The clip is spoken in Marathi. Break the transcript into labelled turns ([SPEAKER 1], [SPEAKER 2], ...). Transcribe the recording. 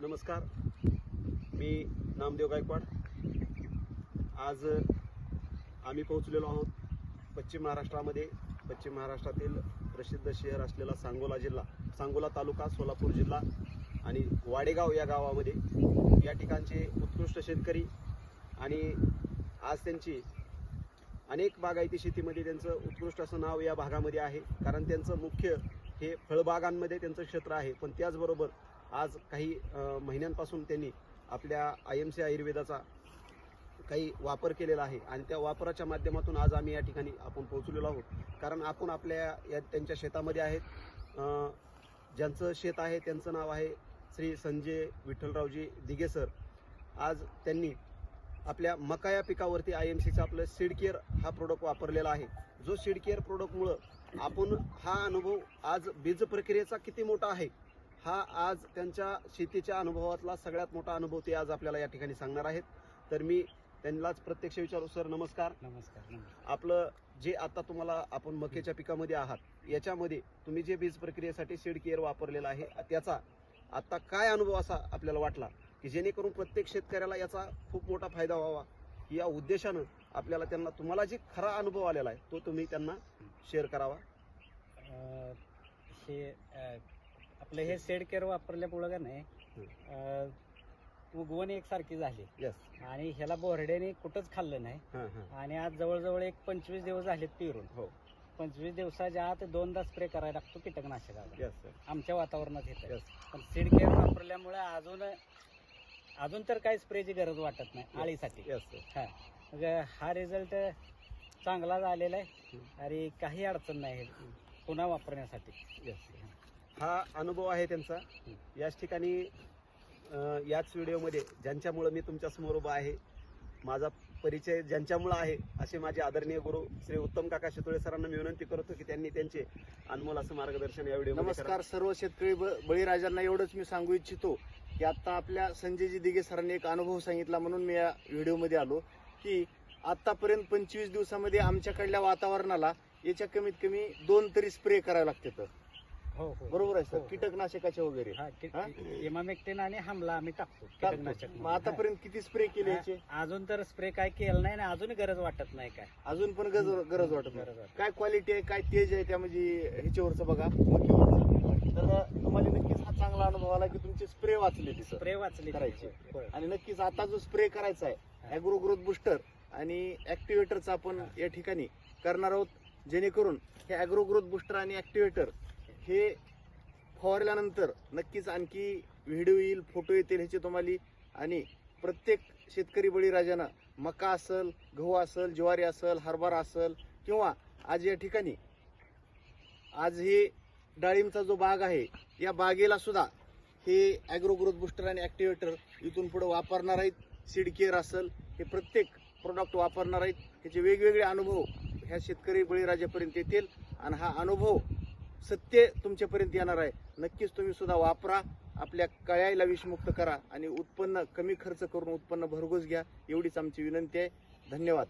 [SPEAKER 1] नमस्कार. मी नामदेव गायकवाड. आज आम्ही पोहोचलेलो आहोत पश्चिम महाराष्ट्रामध्ये. पश्चिम महाराष्ट्रातील प्रसिद्ध शहर असलेला सांगोला जिल्हा सांगोला तालुका सोलापूर जिल्हा आणि वाडेगाव या गावामध्ये. या ठिकाणचे उत्कृष्ट शेतकरी आणि आज त्यांची अनेक बागायती शेतीमध्ये. त्यांचं उत्कृष्ट असं नाव या भागामध्ये आहे. कारण त्यांचं मुख्य हे फळबागांमध्ये त्यांचं क्षेत्र आहे. पण त्याचबरोबर आज काही महिन्यांपासून त्यांनी आपल्या आय एम सी आयुर्वेदाचा काही वापर केलेला आहे आणि त्या वापराच्या माध्यमातून आज आम्ही या ठिकाणी आपण पोहोचलेलो आहोत. कारण आपण आपल्या या त्यांच्या शेतामध्ये आहेत. ज्यांचं शेत आहे त्यांचं नाव आहे श्री संजय विठ्ठलरावजी दिगे सर. आज त्यांनी आपल्या मका या पिकावरती आय एम सीचं आपलं सीड केअर हा प्रोडक्ट वापरलेला आहे. जो सीड केअर प्रोडक्टमुळं आपण हा अनुभव आज बीज प्रक्रियेचा किती मोठा आहे हा आज त्यांच्या शेतीच्या अनुभवातला सगळ्यात मोठा अनुभव ते आज आपल्याला या ठिकाणी सांगणार आहेत. तर मी त्यांनाच प्रत्यक्ष विचारू सर नमस्कार.
[SPEAKER 2] नमस्कार
[SPEAKER 1] आपलं जे आता तुम्हाला आपण मकेच्या पिकामध्ये आहात याच्यामध्ये तुम्ही जे बीज प्रक्रियेसाठी सीड केअर वापरलेला आहे त्याचा आता काय अनुभव असा आपल्याला वाटला की जेणेकरून प्रत्येक शेतकऱ्याला याचा खूप मोठा फायदा व्हावा? या उद्देशानं आपल्याला त्यांना तुम्हाला जे खरा अनुभव आलेला आहे तो तुम्ही त्यांना शेअर करावा.
[SPEAKER 2] हे आपलं हे सेड केअर वापरल्यामुळं का नाही अं, उगवण एकसारखी झाली.
[SPEAKER 1] यस
[SPEAKER 2] आणि ह्याला बोरड्याने कुठंच खाल्लं नाही.
[SPEAKER 1] हां हां.
[SPEAKER 2] आणि आज जवळजवळ एक पंचवीस दिवस झालेत पेरून.
[SPEAKER 1] हो.
[SPEAKER 2] पंचवीस दिवसाच्या आत दोनदा स्प्रे करायला लागतो कीटकनाशकाला
[SPEAKER 1] यस सर
[SPEAKER 2] आमच्या वातावरणात येतं
[SPEAKER 1] यस
[SPEAKER 2] पण सीड केअर वापरल्यामुळे अजून अजून तर काही स्प्रेची गरज वाटत नाही आळीसाठी.
[SPEAKER 1] यस सर
[SPEAKER 2] हा. मग हा रिझल्ट चांगला झालेला आहे. आणि काही अडचण नाही. पुन्हा वापरण्यासाठी.
[SPEAKER 1] यस हा अनुभव आहे त्यांचा. याच ठिकाणी याच व्हिडिओमध्ये ज्यांच्यामुळं मी तुमच्यासमोर उभा आहे माझा परिचय ज्यांच्यामुळं आहे असे माझे आदरणीय गुरु श्री उत्तम काका शितोळे सरांना मी विनंती करतो की त्यांनी त्यांचे अनमोल असं मार्गदर्शन या व्हिडिओ
[SPEAKER 3] नमस्कार सर्व शेतकरी बळीराजांना एवढंच मी सांगू इच्छितो की आता आपल्या संजयजी दिगे सरांनी एक अनुभव सांगितला म्हणून मी या व्हिडिओमध्ये आलो की आतापर्यंत पंचवीस दिवसामध्ये आमच्याकडल्या वातावरणाला याच्या कमीत कमी दोन तरी स्प्रे करावे लागतात.
[SPEAKER 2] हो हो
[SPEAKER 3] बरोबर आहे
[SPEAKER 2] हो,
[SPEAKER 3] सर
[SPEAKER 2] हो.
[SPEAKER 3] कीटकनाशकाचे वगैरे
[SPEAKER 2] हा की-
[SPEAKER 3] हा?
[SPEAKER 2] इमामेक्टिन आणि हमला आम्ही टाकतो. कीटकनाशक
[SPEAKER 3] मग आतापर्यंत किती स्प्रे केले याचे
[SPEAKER 2] हा, अजून तर स्प्रे काय केलं नाही आणि अजूनही गरज वाटत नाही काय
[SPEAKER 3] अजून पण गरज गरज वाटत नाही.
[SPEAKER 2] वाटत
[SPEAKER 3] काय क्वालिटी आहे काय तेज आहे त्या म्हणजे ह्याच्यावरचं बघा मकीवरचं तर तुम्हाला नक्कीच हा चांगला अनुभव आला की तुमचे स्प्रे वाचलेली सर
[SPEAKER 2] स्प्रे वाचली
[SPEAKER 3] करायचे.
[SPEAKER 2] होय.
[SPEAKER 3] आणि नक्कीच आता जो स्प्रे करायचा आहे अॅग्रो ग्रोथ बुस्टर आणि ऍक्टिव्हेटरचा आपण या ठिकाणी करणार आहोत जेणेकरून हे अॅग्रो ग्रोथ बुस्टर आणि ऍक्टिव्हेटर हे फवारल्यानंतर नक्कीच आणखी व्हिडिओ येईल फोटो येतील ह्याचे तुम्हाला. आणि प्रत्येक शेतकरी बळीराजानं मका असल गहू असल ज्वारी असल हरभरा असल किंवा आज या ठिकाणी आज हे डाळिंबचा जो बाग आहे या बागेला सुद्धा हे अॅग्रो ग्रोथ बुस्टर आणि ॲक्टिवेटर इथून पुढे वापरणार आहेत. सीड केअर असेल हे प्रत्येक प्रोडक्ट वापरणार आहेत. ह्याचे वेगवेगळे अनुभव ह्या शेतकरी बळीराजापर्यंत येतील. आणि हा अनुभव सत्य तुमच्यापर्यंत येणार आहे. नक्कीच तुम्ही सुद्धा वापरा. आपल्या कळायला विषमुक्त करा आणि उत्पन्न कमी खर्च करून उत्पन्न भरघोस घ्या. एवढीच आमची विनंती आहे. धन्यवाद.